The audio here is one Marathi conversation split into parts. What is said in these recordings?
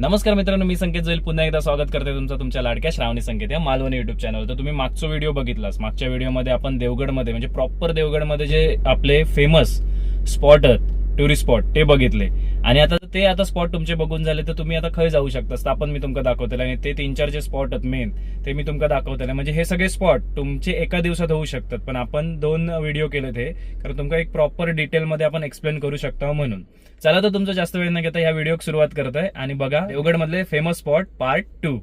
नमस्कार मित्रांनो मी संकेत जोईल. पुन्हा एकदा स्वागत करते तुमचं तुमच्या लाडक्या श्रावणी संकेत या मालवणी युट्यूब चॅनल तर तुम्ही मागचा व्हिडिओ बघितलास. मागच्या व्हिडिओमध्ये आपण देवगडमध्ये म्हणजे प्रॉपर देवगडमध्ये जे आपले फेमस स्पॉट आहेत टुरिस्ट स्पॉट ते बघितले. आणि आता ते आता स्पॉट तुमचे बघून झाले तर तुम्ही आता खय जाऊ शकता. स्थापन मी तुमका दाखवतले आणि ते तीन चार जे स्पॉट आहेत मेन ते मी तुमका दाखवतले. म्हणजे हे सगळे स्पॉट तुमचे एका दिवसात होऊ शकतात पण आपण दोन व्हिडिओ केले ते कारण तुमका एक प्रॉपर डिटेलमध्ये आपण एक्सप्लेन करू शकता म्हणून. चला तर तुमचा जास्त वेळ न घेता या व्हिडिओ सुरुवात करत आहे आणि बघा देवगडमधले फेमस स्पॉट पार्ट टू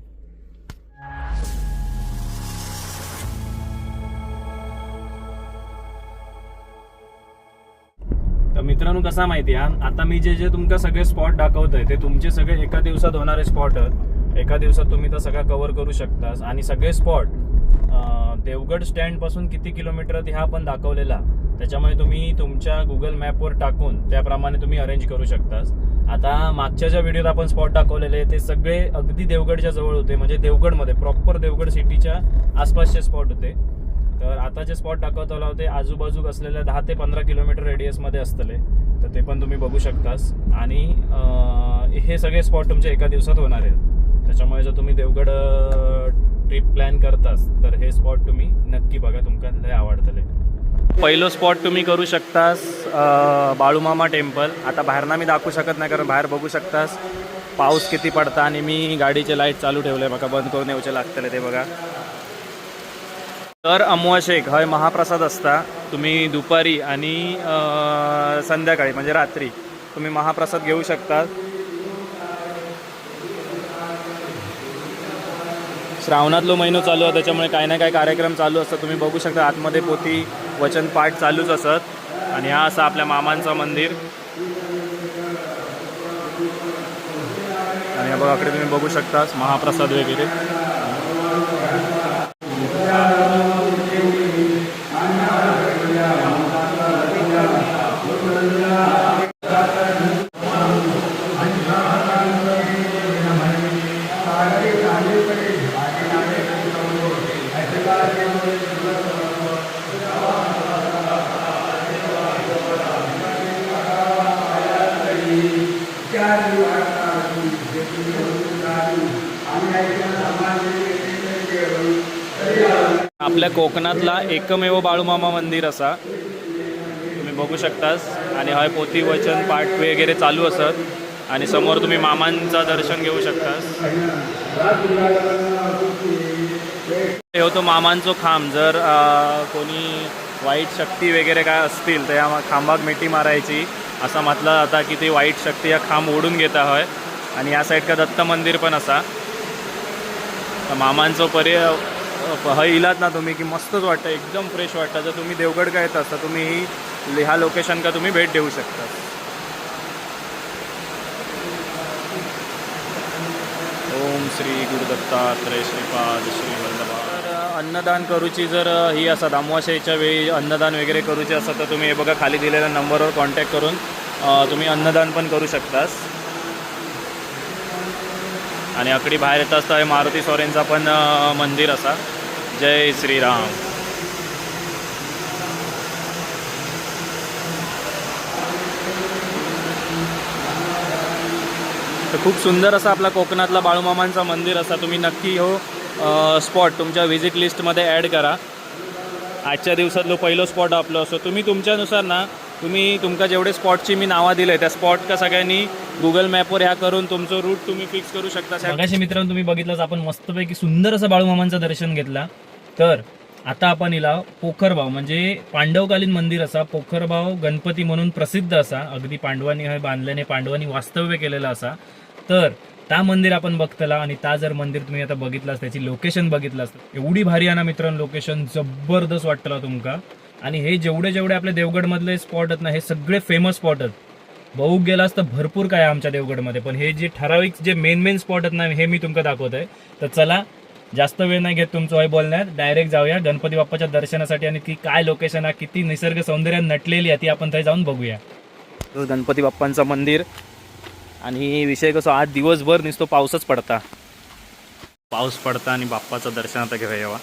मित्रांनो कसा माहिती आहे आता मी जे जे तुमका सगळे स्पॉट दाखवत आहे ते तुमचे सगळे एका दिवसात होणारे स्पॉट आहेत. एका दिवसात तुम्ही तर सगळा कव्हर करू शकता आणि सगळे स्पॉट देवगड स्टँडपासून किती किलोमीटर आहेत ह्या पण दाखवलेला. त्याच्यामुळे तुम्ही तुमच्या गुगल मॅपवर टाकून त्याप्रमाणे तुम्ही अरेंज करू शकता आता मागच्या ज्या व्हिडिओत आपण स्पॉट दाखवलेले ते सगळे अगदी देवगडच्या जवळ होते. म्हणजे देवगडमध्ये प्रॉपर देवगड सिटीच्या आसपासचे स्पॉट होते. तर आता जे स्पॉट दाखवताला होते आजूबाजू असलेल्या दहा ते पंधरा किलोमीटर रेडियसमध्ये असतले. तर ते पण तुम्ही बघू शकतास. आणि हे सगळे स्पॉट तुमचे एका दिवसात होणार आहेत. त्याच्यामुळे जर तुम्ही देवगड ट्रिप प्लॅन करतास तर हे स्पॉट तुम्ही नक्की बघा. तुमका लय आवडतले. पहिलं स्पॉट तुम्ही करू शकतास बाळूमामा टेम्पल आता बाहेरना मी दाखवू शकत नाही कारण बाहेर बघू शकतास. पाऊस किती पडता आणि मी गाडीचे लाइट चालू ठेवले बघा. बंद करून येऊचे लागतले ते बघा. तर अमावाशेक हय महाप्रसाद असता. तुम्ही दुपारी आणि संध्याकाळी म्हणजे रात्री तुम्ही महाप्रसाद घेऊ शकता श्रावणातलो महिनो चालू आहे त्याच्यामुळे काही ना काही कार्यक्रम चालू असतात. तुम्ही बघू शकता आतमध्ये पोथी वचन पाठ चालूच असत. आणि हा असा आपल्या मामांचं मंदिर. आणि बघाकडे बघा तुम्ही बघू शकता महाप्रसाद वगैरे. आपल्या कोकणातला एकमेव बाळूमामा मंदिर असा. तुम्ही बघू शकतास. आणि हय पोती वचन पाठ वगैरे चालू असत. आणि समोर तुम्ही मामांचं दर्शन घेऊ शकतास. हो तो मामांचो खांब. जर कोणी वाईट शक्ती वगैरे काय असतील तर या खांबाक मिठी मारायची. असं म्हटलं जाता की ती वाईट शक्ती या खांब ओढून घेता हय. आणि या साईडका दत्त मंदिर पण असा. तर पर्याय हय इलात ना तुम्ही की मस्तच वाटतं एकदम फ्रेश वाटतं. जर तुम्ही देवगड काय येत असता तुम्ही ही ह्या लोकेशन का तुम्ही भेट देऊ शकता. ओम श्री गुरुदत्तात्रय श्रीपाद श्री वल्लभा तर अन्नदान करूची जर ही असतात अमावास्याच्या वेळी अन्नदान वगैरे करूची असतात तर तुम्ही हे बघा खाली दिलेल्या नंबरवर कॉन्टॅक्ट करून तुम्ही अन्नदान पण करू शकतास. आणि आकडी बाहेर येत असता हे मारुती सोरेंचा पण मंदिर असा. जय श्रीराम. तर खूप सुंदर असा आपला कोकणातला बाळूमामांचा मंदिर असा. तुम्ही नक्की हो स्पॉट तुमच्या व्हिजिट लिस्टमध्ये ॲड करा. आजच्या दिवसातलो पहिलो स्पॉट आपलो असो. तुम्ही तुमच्यानुसार ना तुम्ही तुमका जेवढे स्पॉटची मी नावं दिले त्या स्पॉट का सगळ्यांनी गुगल मॅपवर ह्या करून तुमचं रूट तुम्ही फिक्स करू शकता सगळ्याशी मित्रांनो तुम्ही बघितलं आपण मस्तपैकी सुंदर असं बाळूमामांचं दर्शन घेतला. तर आता आपण इला पोखरबाव म्हणजे पांडवकालीन मंदिर असा पोखरबाव गणपती म्हणून प्रसिद्ध असा अगदी पांडवांनी हे बांधल्याने पांडवांनी वास्तव्य केलेलं असा. तर त्या मंदिर आपण बघतला आणि त्या जर मंदिर तुम्ही आता बघितलास त्याची लोकेशन बघितलास एवढी भारी आहे ना मित्रांनो लोकेशन जबरदस्त वाटतला तुमका. आणि हे जेवढे जेवढे आपल्या देवगडमधले स्पॉट आहेत ना हे सगळे फेमस स्पॉट आहेत. बघू गेलास तर भरपूर काय आहे आमच्या देवगडमध्ये पण हे जे ठराविक जे मेन मेन स्पॉट आहेत ना हे मी तुमका दाखवत आहे तर चला जास्त वेळ नाही घेत तुमचं वय बोलण्यात डायरेक्ट जाऊया गणपती बाप्पाच्या दर्शनासाठी आणि ती काय लोकेशन आहे किती निसर्ग सौंदर्य नटलेली आहे ती आपण ते जाऊन बघूया. गणपती बाप्पांचं मंदिर आणि विषय कसं आज दिवसभर नुसतो पाऊसच पडता. पाऊस पडता आणि बाप्पाचं दर्शन आता घेऊया.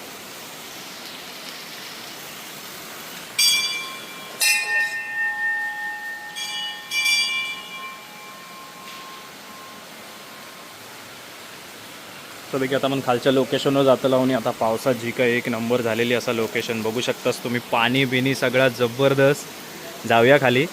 मस्तपैकी आता आपण खालच्या लोकेशनवर जातो लावून आता पावसात जी काही एक नंबर झालेली असा लोकेशन बघू शकतास तुम्ही. पाणी बिनी सगळा जबरदस्त. जाऊया खाली.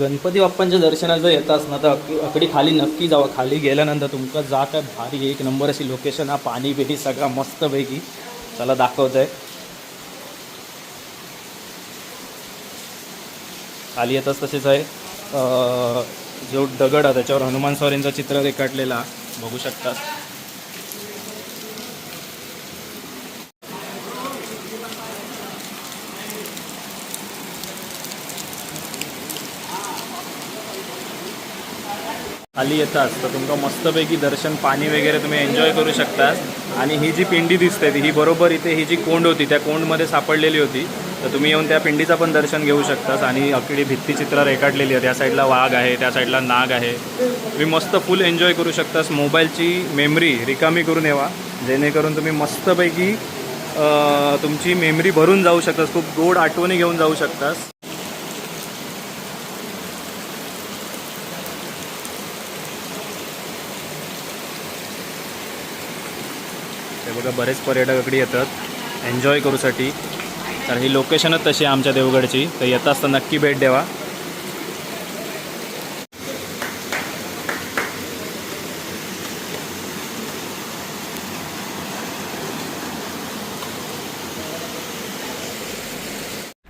गणपती बाप्पांच्या दर्शनाला जर येतास ना तर अकडी खाली नक्की जावा. खाली गेल्यानंतर तुमका जा काय भारी एक नंबर अशी लोकेशन हा पाणी बिनी सगळा मस्तपैकी चला दाखवत आहे खाली येतच तसेच आहे. जो दगड आहे त्याच्यावर हनुमान स्वारींचं चित्र रेखाटलेला बघू शकतात. खाली येतात तर तुमका मस्तपैकी दर्शन पाणी वगैरे तुम्ही एन्जॉय करू शकता. आणि ही जी पिंडी दिसते ती ही बरोबर इथे ही जी कोंड होती त्या कोंडमध्ये सापडलेली होती. तर तुम्ही येऊन त्या पिंडीचं पण दर्शन घेऊ शकतास आणि अकडी भित्तीचित्र रेखाटलेली आहे त्या साईडला वाघ आहे त्या साईडला नाग आहे. तुम्ही मस्त फुल एन्जॉय करू शकतास. मोबाईलची मेमरी रिकामी करून येवा जेणेकरून तुम्ही मस्तपैकी तुमची मेमरी भरून जाऊ शकतास. खूप गोड आठवणी घेऊन जाऊ शकतास. ते बघा बरेच पर्यटक इकडे येतात. एन्जॉय करूसाठी. तर ही लोकेशनच तशी आहे आमच्या देवगडची. तर येत असता नक्की भेट द्यावा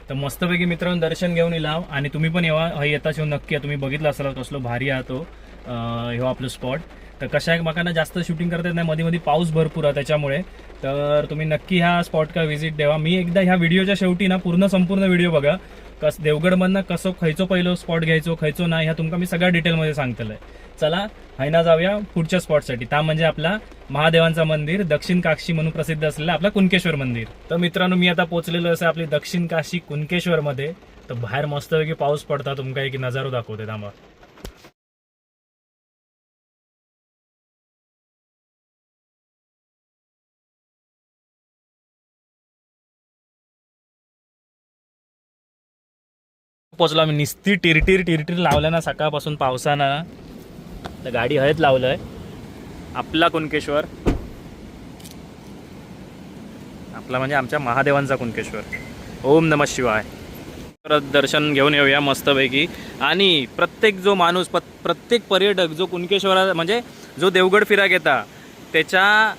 तर मस्तपैकी मित्रांनो दर्शन घेऊन येला आणि तुम्ही पण येवा. येताच येऊन नक्की तुम्ही बघितलं असाल कसलो भारी आहात तो ह्यो आपलं स्पॉट तर कशा एकमेकांना माकांना जास्त शूटिंग करता येत नाही मध्ये मध्ये पाऊस भरपूर आहे त्याच्यामुळे. तर तुम्ही नक्की ह्या स्पॉटका व्हिजिट द्यावा मी एकदा ह्या व्हिडिओच्या शेवटी ना पूर्ण संपूर्ण व्हिडिओ बघा. कस देवगडमधनं कसं खयचो पहिलो स्पॉट घ्यायचो खयचो नाही ह्या तुमका मी सगळ्या डिटेलमध्ये सांगतलंय. चला हैना जाऊया पुढच्या स्पॉटसाठी त्या म्हणजे आपला महादेवांचा मंदिर दक्षिण काशी म्हणून प्रसिद्ध असलेला आपला कुणकेश्वर मंदिर. तर मित्रांनो मी आता पोहोचलेलो असं आपली दक्षिण काशी कुणकेश्वरमध्ये तर बाहेर मस्तपैकी पाऊस पडता तुमका एक नजारो दाखवते थांबा. पोचलो आम्ही. निस्ती टिरटिर टिरटिर लावल्या ना सकाळपासून पावसानं. तर गाडी हयत लावलंय. आपला कुणकेश्वर. आपला म्हणजे आमच्या महादेवांचा कुणकेश्वर. ओम नम शिवाय. परत दर्शन घेऊन येऊया मस्तपैकी. आणि प्रत्येक जो माणूस प प्रत्येक पर्यटक जो कुणकेश्वरा म्हणजे जो देवगड फिराक येता त्याच्या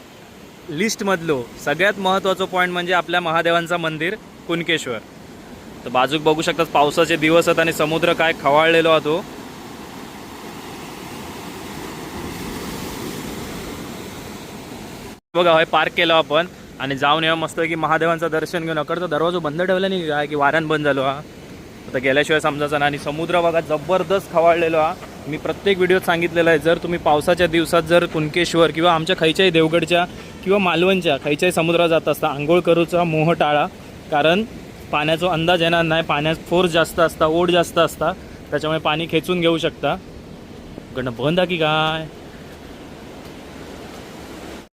लिस्टमधलो सगळ्यात महत्त्वाचं पॉईंट म्हणजे आपल्या महादेवांचा मंदिर कुणकेश्वर. तर बाजूक बघू शकतात पावसाचे दिवस आहेत आणि समुद्र काय खवाळलेलो आहे तो. बघा हे पार्क केलं आपण आणि जाऊन येऊ मस्त की महादेवांचं दर्शन घेऊन अकडचा दरवाजा बंद ठेवला नाही काय की वाऱ्यान बंद झालो हा. आता गेल्याशिवाय समजायचं ना आणि समुद्र बघा जबरदस्त खवाळलेलो हा. मी प्रत्येक व्हिडिओत सांगितलेलं आहे जर तुम्ही पावसाच्या दिवसात जर कुणकेश्वर किंवा आमच्या खैच्याही देवगडच्या किंवा मालवणच्या खैच्याही समुद्रात जात असता आंघोळ करूचा मोह टाळा कारण पाण्याचा अंदाज येणार नाही. पाण्यात फोर्स जास्त असता ओढ जास्त असता. त्याच्यामुळे पाणी खेचून घेऊ शकता. गण बंद आहे की काय?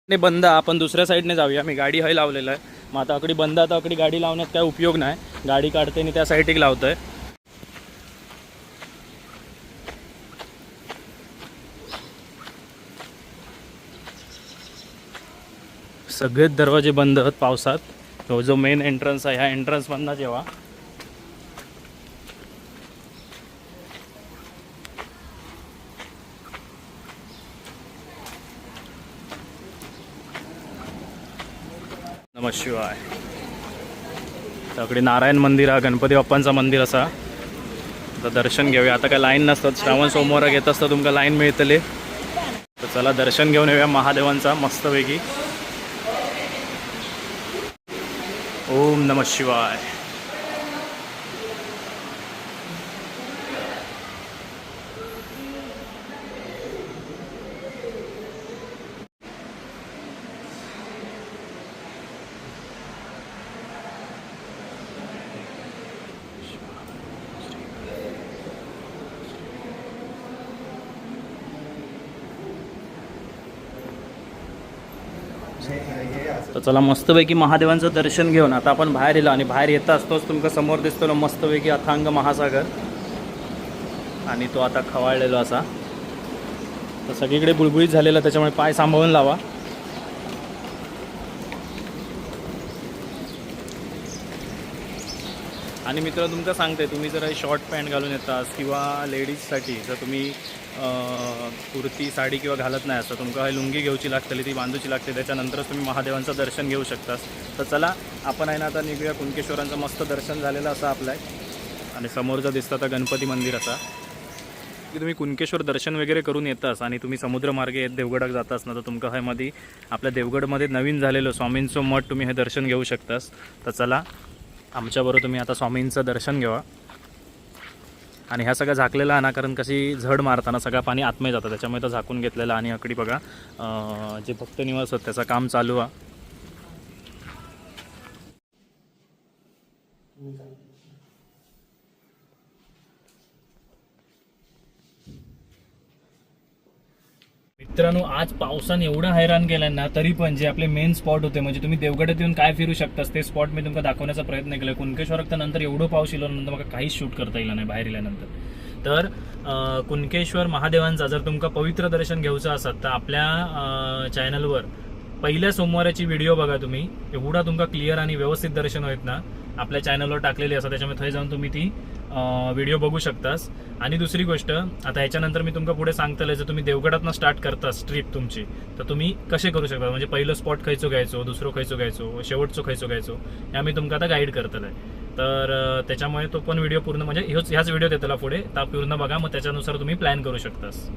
नाही बंद. आपण दुसऱ्या साईडने जाऊया. मी गाडी हय लावलेलं आहे. मग आता अकडी बंद आता अकडी गाडी लावण्यात काय उपयोग नाही. गाडी काढते आणि त्या साईड आहे सगळेच दरवाजे बंद आहेत पावसात. तो जो मेन एंट्रन्स आहे ह्या एंट्रन्समधनं जेव्हा नम शिवाय. तकडे नारायण मंदिर हा गणपती बाप्पांचा मंदिर असा. तर दर्शन घेऊया. आता काय लाईन नसतात श्रावण सोमवार घेत असतं तुमका लाईन मिळतले. तर चला दर्शन घेऊन येऊया महादेवांचा मस्तपैकी. ओम नम शिवाय तर चला मस्तपैकी महादेवांचं दर्शन घेऊन आता आपण बाहेर येलो आणि बाहेर येता असतोच. तुमका समोर दिसतो ना मस्तपैकी अथांग महासागर. आणि तो आता खवाळलेलो असा. तर सगळीकडे बुळबुळीत झालेला त्याच्यामुळे पाय सांभाळून लावा. आणि मित्र तुमचं सांगते तुम्ही जर शॉर्ट पॅन्ट घालून येतास किंवा लेडीजसाठी जर तुम्ही कुर्ती साडी किंवा घालत नाही असं तुमका लुंगी घेऊची लागतली ती बांधूची लागते त्याच्यानंतरच तुम्ही महादेवांचं दर्शन घेऊ शकतास. तर चला आपण आहे ना आता निघूया कुणकेश्वरांचं मस्त दर्शन झालेलं असं आपलं आहे. आणि समोरचं दिसतं आता गणपती मंदिर असा की तुम्ही कुणकेश्वर दर्शन वगैरे करून येतास आणि तुम्ही समुद्रमार्गे येत देवगडात जातास ना तर तुमका हे मध्ये आपल्या देवगडमध्ये नवीन झालेलं स्वामींचं मठ तुम्ही हे दर्शन घेऊ शकतास. तर चला आमच्याबरोबर तुम्ही आता स्वामींचं दर्शन घ्यावा आणि ह्या सगळ्या झाकलेला आहे ना कारण कशी झड मारताना सगळं पाणी आतमध्ये जातं. त्याच्यामुळे तर झाकून घेतलेलं आणि अकडी बघा. जे भक्त निवास होत त्याचं काम चालू आहे. मित्रांनो आज पावसाने एवढं हैराण केलं ना तरी पण जे आपले मेन स्पॉट होते म्हणजे तुम्ही देवगडात येऊन काय फिरू शकतास ते स्पॉट मी तुमका दाखवण्याचा प्रयत्न केला कुणकेश्वरात नंतर एवढं पाऊस इलो नंतर मला काहीच शूट करता येईल नाही बाहेर येल्यानंतर तर कुणकेश्वर महादेवांचा जर तुमका पवित्र दर्शन घ्यायचं असत तर आपल्या चॅनलवर पहिल्या सोमवाराची व्हिडिओ बघा तुम्ही. एवढा तुमका क्लिअर आणि व्यवस्थित दर्शन होत ना. आपल्या चॅनलवर टाकलेली असतात त्याच्यामुळे थंय जाऊन तुम्ही ती व्हिडिओ बघू शकतास. आणि दुसरी गोष्ट आता ह्याच्यानंतर मी तुमका पुढे सांगतलं जर तुम्ही देवगडातनं स्टार्ट करतास ट्रिप तुमची तर तुम्ही कसे करू शकता? म्हणजे पहिलं स्पॉट खयचो घ्यायचो दुसरं खयचो घ्यायचो शेवटचो खयचो घ्यायचो हे मी तुमका आता गाईड करतलं तर त्याच्यामुळे तो पण व्हिडिओ पूर्ण म्हणजे ह्योच ह्याच व्हिडिओ देतला पुढे ता पूर्ण बघा मग त्याच्यानुसार तुम्ही प्लॅन करू शकतास.